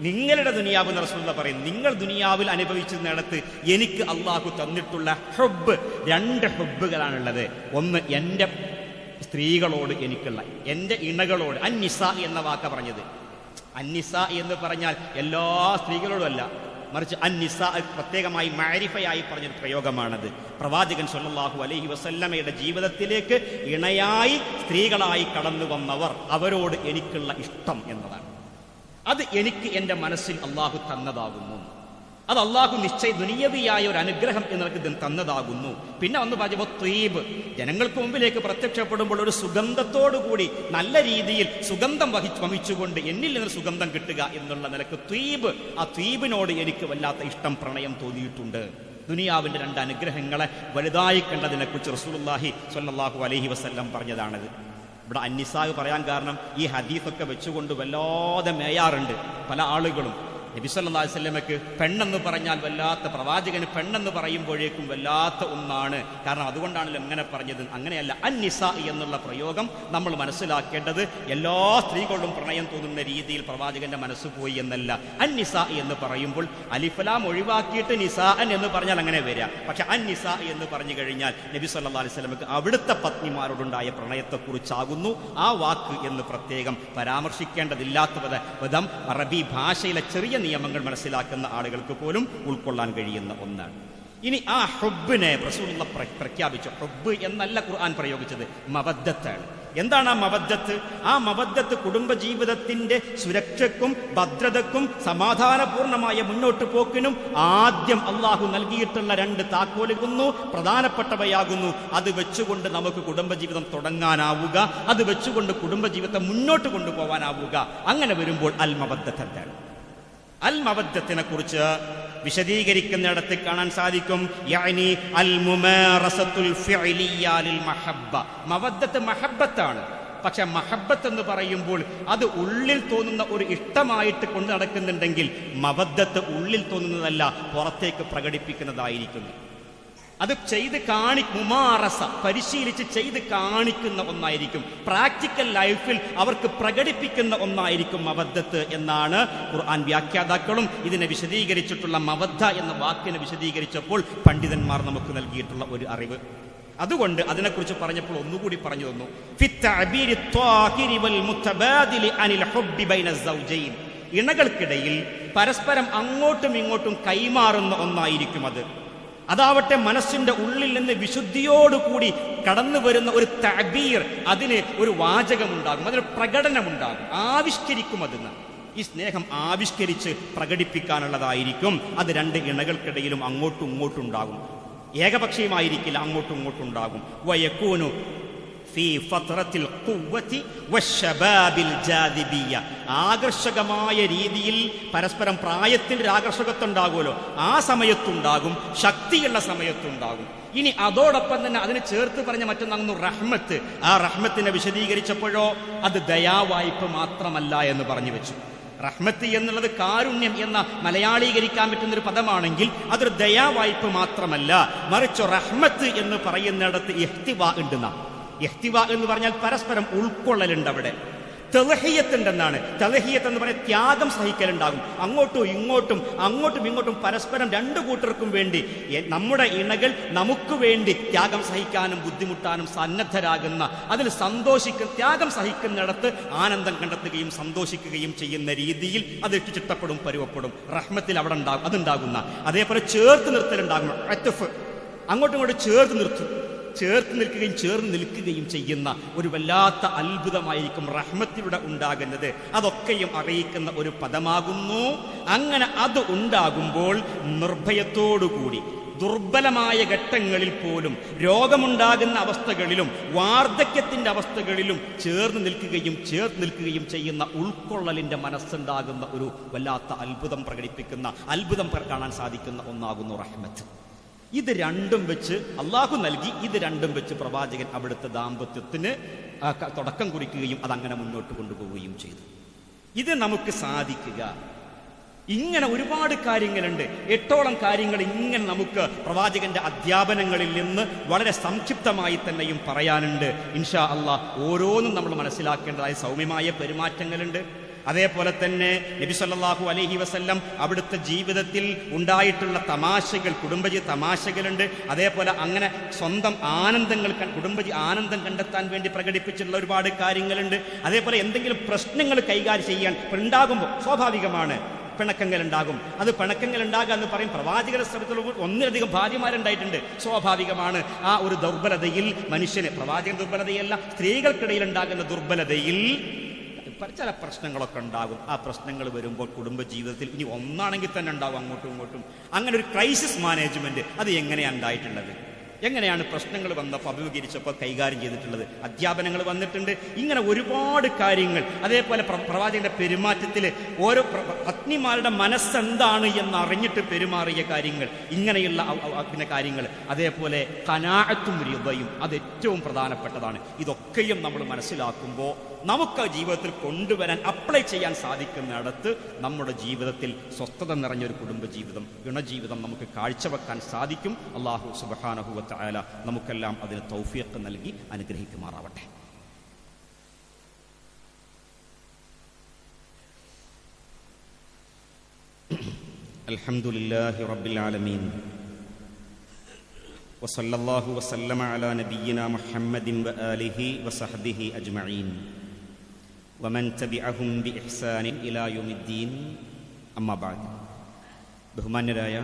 നിങ്ങളുടെ ദുനിയാവ് എന്ന് റസൂലുള്ള പറയും നിങ്ങൾ ദുനിയാവിൽ അനുഭവിച്ചിരുന്നിടത്ത് എനിക്ക് അള്ളാഹു തന്നിട്ടുള്ള ഹുബ് രണ്ട് ഹുബുകളാണുള്ളത് ഒന്ന് എന്റെ സ്ത്രീകളോട് എനിക്കുള്ള എന്റെ ഇണകളോട് അന്നിസ എന്ന വാക്ക പറഞ്ഞത്. അന്നിസ എന്ന് പറഞ്ഞാൽ എല്ലാ സ്ത്രീകളോടും അല്ല. മറിച്ച് അന്നിസ പ്രത്യേകമായി മാരിഫയായി പറഞ്ഞൊരു പ്രയോഗമാണത്. പ്രവാചകൻ സൊല്ലാഹു അലൈഹി വസല്ലമയുടെ ജീവിതത്തിലേക്ക് ഇണയായി സ്ത്രീകളായി കടന്നു വന്നവർ അവരോട് എനിക്കുള്ള ഇഷ്ടം എന്നതാണ്. അത് എനിക്ക് എന്റെ മനസ്സിൽ അള്ളാഹു തന്നതാകുന്നു. അത് അള്ളാഹു നിശ്ചയ ദുനിയവിയായ ഒരു അനുഗ്രഹം എന്നവർക്ക് തന്നതാകുന്നു. പിന്നെ ഒന്ന് പറഞ്ഞപ്പോൾ ത്വീബ് ജനങ്ങൾക്ക് മുമ്പിലേക്ക് പ്രത്യക്ഷപ്പെടുമ്പോൾ ഒരു സുഗന്ധത്തോടുകൂടി നല്ല രീതിയിൽ സുഗന്ധം വഹിച്ച് വമിച്ചുകൊണ്ട് എന്നിൽ നിന്ന് സുഗന്ധം കിട്ടുക എന്നുള്ള നിലയ്ക്ക് ത്വീബ് ആ ത്വീബിനോട് എനിക്ക് വല്ലാത്ത ഇഷ്ടം പ്രണയം തോന്നിയിട്ടുണ്ട്. ദുനിയാവിന്റെ രണ്ട് അനുഗ്രഹങ്ങളെ വലുതായി കണ്ടതിനെ കുറിച്ച് റസൂലുള്ളാഹി സ്വല്ലല്ലാഹു അലൈഹി വസല്ലം പറഞ്ഞതാണത്. ഇവിടെ അന്നിസാഗ് പറയാൻ കാരണം ഈ ഹദീഫൊക്കെ വെച്ചുകൊണ്ട് വല്ലാതെ മേയാറുണ്ട്. പല ആളുകളും നബി സല്ലല്ലാഹു അലൈഹി വസല്ലമയ്ക്ക് പെണ്ണെന്ന് പറഞ്ഞാൽ വല്ലാത്ത പ്രവാചകന് പെണ്ണെന്ന് പറയുമ്പോഴേക്കും വല്ലാത്ത ഒന്നാണ്. കാരണം അതുകൊണ്ടാണല്ലോ എങ്ങനെ പറഞ്ഞത്. അങ്ങനെയല്ല അന്നിസ എന്നുള്ള പ്രയോഗം നമ്മൾ മനസ്സിലാക്കേണ്ടത് എല്ലാ സ്ത്രീകളും പ്രണയം തോന്നുന്ന രീതിയിൽ പ്രവാചകന്റെ മനസ്സ് പോയി എന്നല്ല. അന്നിസ എന്ന് പറയുമ്പോൾ അലിഫലാം ഒഴിവാക്കിയിട്ട് നിസാഅൻ എന്ന് പറഞ്ഞാൽ അങ്ങനെ വരിക. പക്ഷെ അന്നിസ എന്ന് പറഞ്ഞു കഴിഞ്ഞാൽ നബി സല്ലാ അലൈഹി സ്വലമക്ക് അവിടുത്തെ പത്നിമാരോടുണ്ടായ പ്രണയത്തെക്കുറിച്ചാകുന്നു ആ വാക്ക് എന്ന് പ്രത്യേകം പരാമർശിക്കേണ്ടതില്ലാത്ത അറബി ഭാഷയിലെ ചെറിയ നിയമങ്ങൾ മനസ്സിലാക്കുന്ന ആളുകൾക്ക് പോലും ഉൾക്കൊള്ളാൻ കഴിയുന്ന ഒന്നാണ്. ഇനി ആ ഹൊബിനെ റസൂലുള്ള പ്ര- പ്രഖ്യാപിച്ചു. ഹൊബ് എന്നല്ല ഖുർആൻ പ്രയോഗിച്ചത്. മവദ്ദത്താണ്. എന്താണ് ആ മവദ്ദത്ത്? ആ മവദ്ദത്ത് കുടുംബജീവിതത്തിന്റെ സുരക്ഷയ്ക്കും ഭദ്രതക്കും സമാധാനപൂർണമായ മുന്നോട്ട് പോക്കിനും ആദ്യം അള്ളാഹു നൽകിയിട്ടുള്ള രണ്ട് താക്കോലുകുന്നു പ്രധാനപ്പെട്ടവയാകുന്നു. അത് വെച്ചുകൊണ്ട് നമുക്ക് കുടുംബജീവിതം തുടങ്ങാനാവുക. അത് വെച്ചുകൊണ്ട് കുടുംബജീവിതത്തെ മുന്നോട്ട് കൊണ്ടുപോകാനാവുക അങ്ങനെ വരുമ്പോൾ അൽ മവദ്ദത്ത് എന്താണ് അൽ മവദ്ദത്തിനെ കുറിച്ച് വിശദീകരിക്കുന്നിടത്ത് കാണാൻ സാധിക്കും. യാനി അൽ മുമാറസത്തുൽ മഹബ്ബ. മവദ്ദത്ത് മഹബ്ബത്താണ്. പക്ഷെ മഹബത്ത് എന്ന് പറയുമ്പോൾ അത് ഉള്ളിൽ തോന്നുന്ന ഒരു ഇഷ്ടമായിട്ട് കൊണ്ട് നടക്കുന്നുണ്ടെങ്കിൽ മബദ്ധത്ത് ഉള്ളിൽ തോന്നുന്നതല്ല പുറത്തേക്ക് പ്രകടിപ്പിക്കുന്നതായിരിക്കുന്നു. അത് ചെയ്ത് കാണി മുമാറസ പരിശീലിച്ച് ചെയ്ത് കാണിക്കുന്ന ഒന്നായിരിക്കും. പ്രാക്ടിക്കൽ ലൈഫിൽ അവർക്ക് പ്രകടിപ്പിക്കുന്ന ഒന്നായിരിക്കും അബദ്ധത്ത് എന്നാണ് ഖുർആൻ വ്യാഖ്യാതാക്കളും ഇതിനെ വിശദീകരിച്ചിട്ടുള്ള മവദ്ദ എന്ന വാക്കിനെ വിശദീകരിച്ചപ്പോൾ പണ്ഡിതന്മാർ നമുക്ക് നൽകിയിട്ടുള്ള ഒരു അറിവ്. അതുകൊണ്ട് അതിനെക്കുറിച്ച് പറഞ്ഞപ്പോൾ ഒന്നുകൂടി പറഞ്ഞു തന്നു. ഇണകൾക്കിടയിൽ പരസ്പരം അങ്ങോട്ടും ഇങ്ങോട്ടും കൈമാറുന്ന ഒന്നായിരിക്കും അത്. അതാവട്ടെ മനസ്സിന്റെ ഉള്ളിൽ നിന്ന് വിശുദ്ധിയോടുകൂടി കടന്നു വരുന്ന ഒരു തബീർ അതിന് ഒരു വാചകമുണ്ടാകും അതിന് പ്രകടനമുണ്ടാകും. ആവിഷ്കരിക്കും അതിന് ഈ സ്നേഹം ആവിഷ്കരിച്ച് പ്രകടിപ്പിക്കാനുള്ളതായിരിക്കും. അത് രണ്ട് ഇണകൾക്കിടയിലും അങ്ങോട്ടും ഇങ്ങോട്ടും ഉണ്ടാകും. ഏകപക്ഷീയമായിരിക്കില്ല അങ്ങോട്ടും ഇങ്ങോട്ടും ഉണ്ടാകും. വയക്കൂനു ഫീ ഫത്രത്തിൽ ഖുവ്വതി വശബാബിൽ ജാദിബിയ ആകർഷകമായ രീതിയിൽ പരസ്പരം പ്രായത്തിൽ ഒരു ആകർഷകത്വം ഉണ്ടാകുമല്ലോ ആ സമയത്തുണ്ടാകും ശക്തിയുള്ള സമയത്തുണ്ടാകും. ഇനി അതോടൊപ്പം തന്നെ അതിന് ചേർത്ത് പറഞ്ഞ മറ്റൊന്നാകുന്നു റഹ്മത്ത്. ആ റഹ്മത്തിനെ വിശദീകരിച്ചപ്പോഴോ അത് ദയാവായ്പ മാത്രമല്ല എന്ന് പറഞ്ഞു വെച്ചു. റഹ്മത്ത് എന്നുള്ളത് കാരുണ്യം എന്ന മലയാളീകരിക്കാൻ പറ്റുന്ന ഒരു പദമാണെങ്കിൽ അതൊരു ദയാവായ്പ മാത്രമല്ല. മറിച്ച് റഹ്മത്ത് എന്ന് പറയുന്നിടത്ത് ഉണ്ട് ഉണ്ടെന്ന ഇഹ്തിവ എന്ന് പറഞ്ഞാൽ പരസ്പരം ഉൾക്കൊള്ളലുണ്ട് അവിടെ തെളഹിയത്തുണ്ടെന്നാണ്. തെലഹിയത്ത് എന്ന് പറഞ്ഞാൽ ത്യാഗം സഹിക്കലുണ്ടാകും. അങ്ങോട്ടും ഇങ്ങോട്ടും അങ്ങോട്ടും ഇങ്ങോട്ടും പരസ്പരം രണ്ടു കൂട്ടർക്കും വേണ്ടി നമ്മുടെ ഇണകൾ നമുക്ക് വേണ്ടി ത്യാഗം സഹിക്കാനും ബുദ്ധിമുട്ടാനും സന്നദ്ധരാകുന്ന അതിൽ സന്തോഷിക്കും ത്യാഗം സഹിക്കുന്നിടത്ത് ആനന്ദം കണ്ടെത്തുകയും സന്തോഷിക്കുകയും ചെയ്യുന്ന രീതിയിൽ അത് ചിട്ടപ്പെടും പരുവപ്പെടും. റഹ്മത്തിൽ അവിടെ ഉണ്ടാകും അതുണ്ടാകുന്ന. അതേപോലെ ചേർത്ത് നിർത്തലുണ്ടാകും. അങ്ങോട്ടും ഇങ്ങോട്ടും ചേർത്ത് നിർത്തും. ചേർത്ത് നിൽക്കുകയും ചേർന്ന് നിൽക്കുകയും ചെയ്യുന്ന ഒരു വല്ലാത്ത അത്ഭുതമായിരിക്കും റഹ്മത്തിലൂടെ ഉണ്ടാകുന്നത്. അതൊക്കെയും അറിയിക്കുന്ന ഒരു പദമാകുന്നു. അങ്ങനെ അത് ഉണ്ടാകുമ്പോൾ നിർഭയത്തോടുകൂടി ദുർബലമായ ഘട്ടങ്ങളിൽ പോലും രോഗമുണ്ടാകുന്ന അവസ്ഥകളിലും വാർദ്ധക്യത്തിന്റെ അവസ്ഥകളിലും ചേർന്ന് നിൽക്കുകയും ചേർന്ന് നിൽക്കുകയും ചെയ്യുന്ന ഉൾക്കൊള്ളലിന്റെ മനസ്സുണ്ടാകുന്ന ഒരു വല്ലാത്ത അത്ഭുതം പ്രകടിപ്പിക്കുന്ന അത്ഭുതം കാണാൻ സാധിക്കുന്ന ഒന്നാകുന്നു റഹ്മത്ത്. ഇത് രണ്ടും വെച്ച് അള്ളാഹു നൽകി ഇത് രണ്ടും വെച്ച് പ്രവാചകൻ അവിടുത്തെ ദാമ്പത്യത്തിന് തുടക്കം കുറിക്കുകയും അതങ്ങനെ മുന്നോട്ട് കൊണ്ടുപോവുകയും ചെയ്തു. ഇത് നമുക്ക് സാധിക്കുക. ഇങ്ങനെ ഒരുപാട് കാര്യങ്ങളുണ്ട്. എട്ടോളം കാര്യങ്ങൾ ഇങ്ങനെ നമുക്ക് പ്രവാചകന്റെ അധ്യാപനങ്ങളിൽ നിന്ന് വളരെ സംക്ഷിപ്തമായി തന്നെയും പറയാനുണ്ട്. ഇൻഷാ അള്ളാഹ് ഓരോന്നും നമ്മൾ മനസ്സിലാക്കേണ്ടതായ സൗമ്യമായ പെരുമാറ്റങ്ങളുണ്ട്. അതേപോലെ തന്നെ നബി സല്ലാഹു അലഹി വസ്ല്ലം അവിടുത്തെ ജീവിതത്തിൽ ഉണ്ടായിട്ടുള്ള തമാശകൾ കുടുംബജി തമാശകളുണ്ട്. അതേപോലെ അങ്ങനെ സ്വന്തം ആനന്ദങ്ങൾ കുടുംബജി ആനന്ദം കണ്ടെത്താൻ വേണ്ടി പ്രകടിപ്പിച്ചിട്ടുള്ള ഒരുപാട് കാര്യങ്ങളുണ്ട്. അതേപോലെ എന്തെങ്കിലും പ്രശ്നങ്ങൾ കൈകാര്യം ചെയ്യാൻ ഉണ്ടാകുമ്പോൾ സ്വാഭാവികമാണ് പിണക്കങ്ങൾ ഉണ്ടാകും അത് പിണക്കങ്ങൾ ഉണ്ടാകുക എന്ന് പറയും. പ്രവാചകരെ സ്ഥലത്തുള്ള ഒന്നിലധികം ഭാര്യമാരുണ്ടായിട്ടുണ്ട്. സ്വാഭാവികമാണ്. ആ ഒരു ദുർബലതയിൽ മനുഷ്യന് പ്രവാചക ദുർബലതയല്ല സ്ത്രീകൾക്കിടയിൽ ഉണ്ടാകുന്ന ദുർബലതയിൽ ചില പ്രശ്നങ്ങളൊക്കെ ഉണ്ടാകും. ആ പ്രശ്നങ്ങൾ വരുമ്പോൾ കുടുംബജീവിതത്തിൽ ഇനി ഒന്നാണെങ്കിൽ തന്നെ ഉണ്ടാകും അങ്ങോട്ടും ഇങ്ങോട്ടും. അങ്ങനെ ഒരു ക്രൈസിസ് മാനേജ്മെന്റ് അത് എങ്ങനെയാണ് ഉണ്ടായിട്ടുള്ളത്? എങ്ങനെയാണ് പ്രശ്നങ്ങൾ വന്നപ്പോൾ അഭിമുഖീകരിച്ചപ്പോൾ കൈകാര്യം ചെയ്തിട്ടുള്ളത്? അധ്യാപനങ്ങൾ വന്നിട്ടുണ്ട്. ഇങ്ങനെ ഒരുപാട് കാര്യങ്ങൾ. അതേപോലെ പ്രവാചകന്റെ പെരുമാറ്റത്തിൽ ഓരോ പത്നിമാരുടെ മനസ്സെന്താണ് എന്ന് അറിഞ്ഞിട്ട് പെരുമാറിയ കാര്യങ്ങൾ. ഇങ്ങനെയുള്ള പിന്നെ കാര്യങ്ങൾ. അതേപോലെ കനാഴത്തും രൂപയും അത് ഏറ്റവും പ്രധാനപ്പെട്ടതാണ്. ഇതൊക്കെയും നമ്മൾ മനസ്സിലാക്കുമ്പോൾ നമുക്ക് ജീവിതത്തിൽ കൊണ്ടുവരാൻ അപ്ലൈ ചെയ്യാൻ സാധിക്കുന്നിടത്ത് നമ്മുടെ ജീവിതത്തിൽ സ്വസ്ഥത നിറഞ്ഞൊരു കുടുംബജീവിതം ഗുണജീവിതം നമുക്ക് കാഴ്ചവെക്കാൻ സാധിക്കും. അള്ളാഹു സുബഹാനഹുവത്ത ആല നമുക്കെല്ലാം അതിന് തൗഫീഖ് നൽകി അനുഗ്രഹിക്കുമാറാവട്ടെ അൽഹംദുലില്ലാഹി റബ്ബിൽ ആലമീൻ وصلى الله وسلم على نبينا محمد وآله وصحبه أجمعين ومن تبعهم بإحسان إلى يوم الدين أما بعد ബഹുമാന്യരായ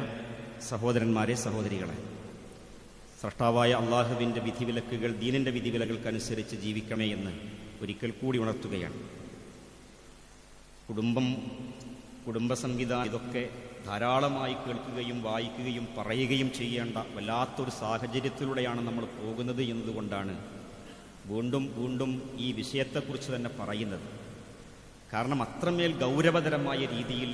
സഹോദരന്മാരെ സഹോദരികളെ സൃഷ്ടാവായ അള്ളാഹുവിന്റെ വിധിവിലക്കുകൾ ദീനിന്റെ വിധിവിലകൾക്കനുസരിച്ച് ജീവിക്കണേ എന്ന് ഒരിക്കൽ കൂടി ഉണർത്തുകയാണ്. കുടുംബം കുടുംബ സംവിധാനം ഇതൊക്കെ ധാരാളമായി കേൾക്കുകയും വായിക്കുകയും പറയുകയും ചെയ്യേണ്ട വല്ലാത്തൊരു സാഹചര്യത്തിലൂടെയാണ് നമ്മൾ പോകുന്നത് എന്നതുകൊണ്ടാണ് വീണ്ടും വീണ്ടും ഈ വിഷയത്തെക്കുറിച്ച് തന്നെ പറയുന്നത്. കാരണം അത്രമേൽ ഗൗരവതരമായ രീതിയിൽ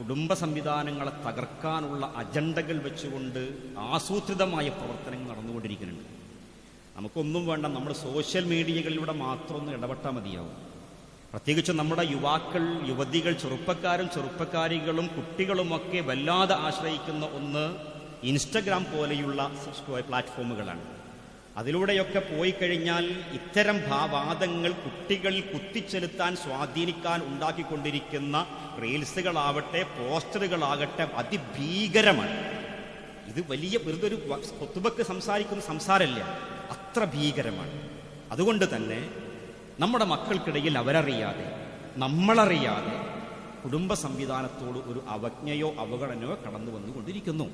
കുടുംബ സംവിധാനങ്ങളെ തകർക്കാനുള്ള അജണ്ടകൾ വെച്ചുകൊണ്ട് ആസൂത്രിതമായ പ്രവർത്തനങ്ങൾ നടന്നുകൊണ്ടിരിക്കുന്നുണ്ട്. നമുക്കൊന്നും വേണ്ട നമ്മൾ സോഷ്യൽ മീഡിയകളിലൂടെ മാത്രം ഒന്ന് ഇടപെട്ടാൽ മതിയാവും. പ്രത്യേകിച്ച് നമ്മുടെ യുവാക്കൾ യുവതികൾ ചെറുപ്പക്കാരും ചെറുപ്പക്കാരികളും കുട്ടികളുമൊക്കെ വല്ലാതെ ആശ്രയിക്കുന്ന ഒന്ന് ഇൻസ്റ്റഗ്രാം പോലെയുള്ള പ്ലാറ്റ്ഫോമുകളാണ്. അതിലൂടെയൊക്കെ പോയി കഴിഞ്ഞാൽ ഇത്തരം ഭാവാദങ്ങൾ കുട്ടികളിൽ കുത്തിച്ചെലുത്താൻ സ്വാധീനിക്കാൻ ഉണ്ടാക്കിക്കൊണ്ടിരിക്കുന്ന റീൽസുകളാവട്ടെ പോസ്റ്ററുകളാകട്ടെ അതിഭീകരമാണ്. ഇത് വലിയ വെറുതെ ഒരു കൊത്തുബക്ക് സംസാരിക്കുന്ന സംസാരമല്ല അത്ര ഭീകരമാണ്. അതുകൊണ്ട് തന്നെ നമ്മുടെ മക്കൾക്കിടയിൽ അവരറിയാതെ നമ്മളറിയാതെ കുടുംബ സംവിധാനത്തോട് ഒരു അവജ്ഞയോ അവഗണനയോ കടന്നു വന്നുകൊണ്ടിരിക്കുന്നു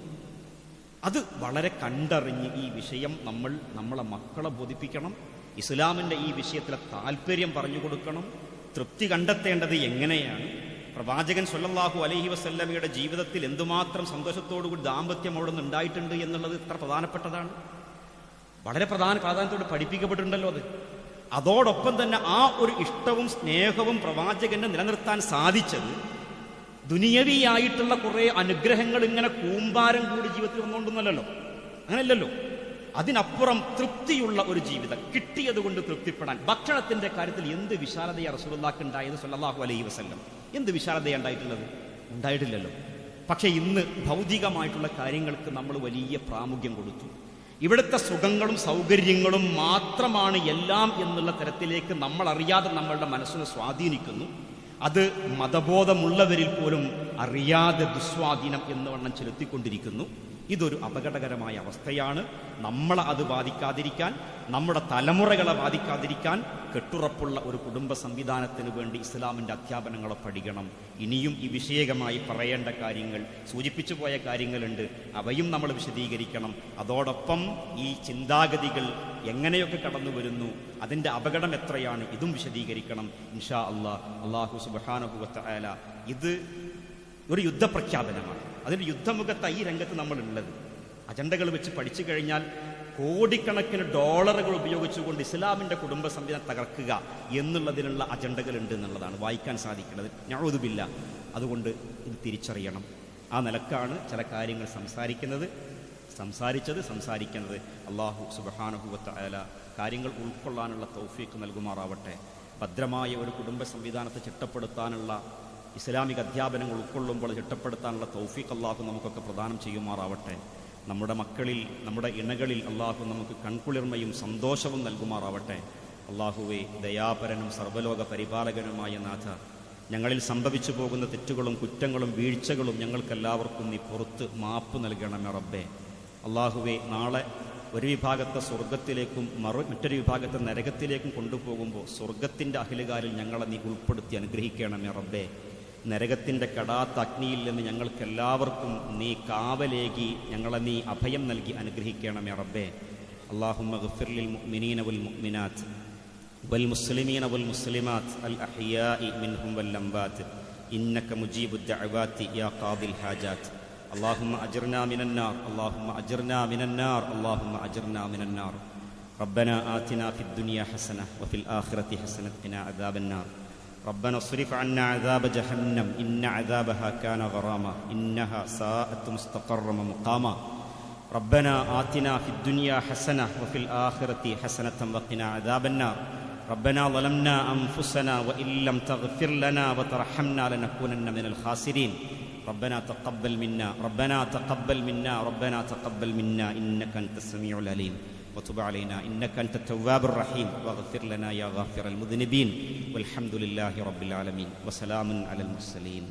അത് വളരെ കണ്ടറിഞ്ഞ് ഈ വിഷയം നമ്മൾ നമ്മളെ മക്കളെ ബോധിപ്പിക്കണം ഇസ്ലാമിന്റെ ഈ വിഷയത്തിലെ താല്പര്യം പറഞ്ഞു കൊടുക്കണം തൃപ്തി കണ്ടെത്തേണ്ടത് എങ്ങനെയാണ്? പ്രവാചകൻ സൊല്ലാഹു അലഹി വസല്ലമയുടെ ജീവിതത്തിൽ എന്തുമാത്രം സന്തോഷത്തോടുകൂടി ദാമ്പത്യം അവിടെ നിന്ന് ഉണ്ടായിട്ടുണ്ട് എന്നുള്ളത് ഇത്ര പ്രധാനപ്പെട്ടതാണ്. വളരെ പ്രധാന പ്രാധാന്യത്തോട് പഠിപ്പിക്കപ്പെട്ടിട്ടുണ്ടല്ലോ അത്. അതോടൊപ്പം തന്നെ ആ ഒരു ഇഷ്ടവും സ്നേഹവും പ്രവാചകന് നിലനിർത്താൻ സാധിച്ചത് ദുനിയവിയായിട്ടുള്ള കുറെ അനുഗ്രഹങ്ങൾ ഇങ്ങനെ കൂമ്പാരം കൂടി ജീവിതത്തിൽ വന്നുകൊണ്ടൊന്നല്ലോ അങ്ങനെയല്ലല്ലോ. അതിനപ്പുറം തൃപ്തിയുള്ള ഒരു ജീവിതം കിട്ടിയത് കൊണ്ട് തൃപ്തിപ്പെടാൻ. ഭക്ഷണത്തിന്റെ കാര്യത്തിൽ എന്ത് വിശാലതയാണ് റസൂലുള്ളാഹ് ഉണ്ടായത് സല്ലല്ലാഹു അലൈഹി വസല്ലം. എന്ത് വിശാലതയാണ് ഉണ്ടായിട്ടുള്ളത്? ഉണ്ടായിട്ടില്ലല്ലോ. പക്ഷെ ഇന്ന് ഭൗതികമായിട്ടുള്ള കാര്യങ്ങൾക്ക് നമ്മൾ വലിയ പ്രാമുഖ്യം കൊടുത്തു. ഇവിടുത്തെ സുഖങ്ങളും സൗകര്യങ്ങളും മാത്രമാണ് എല്ലാം എന്നുള്ള തരത്തിലേക്ക് നമ്മൾ അറിയാതെ നമ്മളുടെ മനസ്സിനെ സ്വാധീനിക്കുന്നു. അത് മതബോധമുള്ളവരിൽ പോലും അറിയാതെ ദുസ്വാധീനം എന്ന് വണ്ണം ചെലുത്തിക്കൊണ്ടിരിക്കുന്നു. ഇതൊരു അപകടകരമായ അവസ്ഥയാണ്. നമ്മളെ അത് ബാധിക്കാതിരിക്കാൻ നമ്മുടെ തലമുറകളെ ബാധിക്കാതിരിക്കാൻ കെട്ടുറപ്പുള്ള ഒരു കുടുംബ സംവിധാനത്തിന് വേണ്ടി ഇസ്ലാമിന്റെ അധ്യാപനങ്ങളെ പഠിക്കണം. ഇനിയും ഈ വിഷയകമായി പറയേണ്ട കാര്യങ്ങൾ സൂചിപ്പിച്ചു പോയ കാര്യങ്ങളുണ്ട്. അവയും നമ്മൾ വിശദീകരിക്കണം. അതോടൊപ്പം ഈ ചിന്താഗതികൾ എങ്ങനെയൊക്കെ കടന്നു വരുന്നു അതിന്റെ അപകടം എത്രയാണ് ഇതും വിശദീകരിക്കണം. ഇൻഷാ അള്ളാഹ് അള്ളാഹു സുബാനഹുല ഇത് ഒരു യുദ്ധപ്രഖ്യാപനമാണ്. അതിന്റെ യുദ്ധമുഖത്ത് ഈ രംഗത്ത് നമ്മളുള്ളത്. അജണ്ടകൾ വെച്ച് പഠിച്ചു കഴിഞ്ഞാൽ കോടിക്കണക്കിന് ഡോളറുകൾ ഉപയോഗിച്ചുകൊണ്ട് ഇസ്ലാമിന്റെ കുടുംബ സംവിധാനം തകർക്കുക എന്നുള്ളതിനുള്ള അജണ്ടകൾ ഉണ്ട് എന്നുള്ളതാണ് വായിക്കാൻ സാധിക്കുന്നത്. ഞാനൊതുമില്ല അതുകൊണ്ട് ഇത് തിരിച്ചറിയണം. ആ നിലക്കാണ് ചില കാര്യങ്ങൾ സംസാരിക്കുന്നത്. സംസാരിച്ചത് സംസാരിക്കുന്നത്. അള്ളാഹു സുബഹാനുഭൂവത്തായ കാര്യങ്ങൾ ഉൾക്കൊള്ളാനുള്ള തൗഫീക്ക് നൽകുമാറാവട്ടെ. ഭദ്രമായ ഒരു കുടുംബ സംവിധാനത്തെ ചിട്ടപ്പെടുത്താനുള്ള ഇസ്ലാമിക അധ്യാപനങ്ങൾ ഉൾക്കൊള്ളുമ്പോൾ ചിട്ടപ്പെടുത്താനുള്ള തൗഫീഖ് അള്ളാഹു നമുക്കൊക്കെ പ്രദാനം ചെയ്യുമാറാവട്ടെ. നമ്മുടെ മക്കളിൽ നമ്മുടെ ഇണകളിൽ അള്ളാഹു നമുക്ക് കൺകുളിർമയും സന്തോഷവും നൽകുമാറാവട്ടെ. അള്ളാഹുവെ ദയാപരനും സർവലോക പരിപാലകനുമായ നാഥ ഞങ്ങളിൽ സംഭവിച്ചു പോകുന്ന തെറ്റുകളും കുറ്റങ്ങളും വീഴ്ചകളും ഞങ്ങൾക്കെല്ലാവർക്കും നീ പുറത്ത് മാപ്പ് നൽകണമേ റബ്ബേ. അള്ളാഹുവെ നാളെ ഒരു വിഭാഗത്തെ സ്വർഗത്തിലേക്കും മറു മറ്റൊരു വിഭാഗത്തെ നരകത്തിലേക്കും കൊണ്ടുപോകുമ്പോൾ സ്വർഗത്തിന്റെ അഖിലുകാരിൽ ഞങ്ങളെ നീ ഉൾപ്പെടുത്തി അനുഗ്രഹിക്കണമേ റബ്ബേ. നരകത്തിൻ്റെ കടാത്ത അഗ്നിയിൽ നിന്ന് ഞങ്ങൾക്കെല്ലാവർക്കും നീ കാവലേകി ഞങ്ങളെ നീ അഭയം നൽകി അനുഗ്രഹിക്കണമേ റബ്ബേ അള്ളാഹുമ്മ ഗഫിർലിൽ മുഅ്മിനീന വൽ മുഅ്മിനാത്ത് والمسلمين والمسلمات الأحياء منهم والأموات إنك مجيب الدعوات يا قاضي الحاجات اللهم أجرنا من النار اللهم أجرنا من النار اللهم أجرنا من النار ربنا آتنا في الدنيا حسنة وفي الآخرة حسنة قنا عذاب النار ربنا اصرف عنا عذاب جهنم إن عذابها كان غراما إنها ساءت مستقرا ومقاما. ربنا آتنا في الدنيا حسنة وفي الآخرة حسنة وقنا عذاب النار. ربنا ظلمنا أنفسنا وإن لم تغفر لنا وترحمنا لنكونن من الخاسرين. ربنا تقبل منا ربنا تقبل منا ربنا تقبل منا إنك أنت السميع العليم. وتب علينا إنك أنت التواب الرحيم. واغفر لنا يا غافر المذنبين. والحمد لله رب العالمين. وسلام على المرسلين.